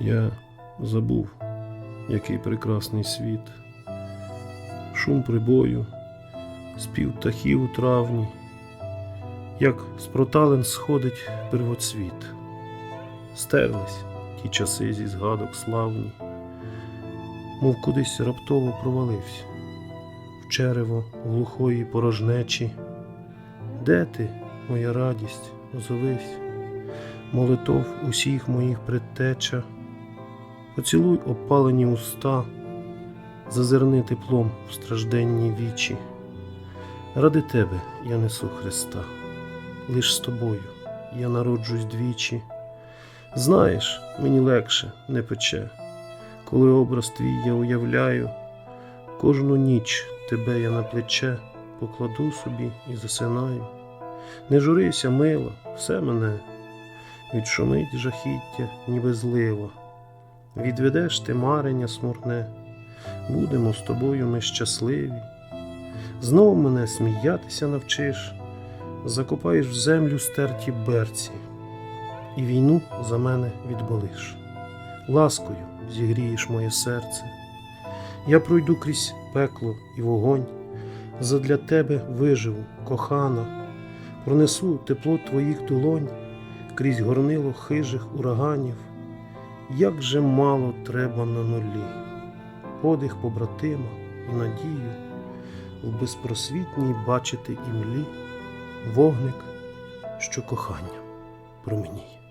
Я забув, який прекрасний світ, шум прибою, спів птахів у травні, як з проталин сходить первоцвіт. Стерлись ті часи зі згадок славні, мов кудись раптово провалився в черево глухої порожнечі. Де ти, моя радість, озовись, молитов усіх моїх предтеча, поцілуй опалені уста, зазирни теплом в стражденні вічі. Ради тебе я несу Христа, лиш з тобою я народжусь двічі. Знаєш, мені легше не пече, коли образ твій я уявляю, кожну ніч тебе я на плече покладу собі і засинаю. Не журися, мила, все мене, відшумить жахіття, ніби злива. Відведеш ти марення смурне, будемо з тобою ми щасливі. Знов мене сміятися навчиш, закопаєш в землю стерті берці, і війну за мене відболиш. Ласкою зігрієш моє серце. Я пройду крізь пекло і вогонь, задля тебе виживу, кохана, пронесу тепло твоїх долонь крізь горнило хижих ураганів. Як же мало треба на нулі, подих побратима і надію. В безпросвітній бачити імлі. Вогник, що кохання променіє.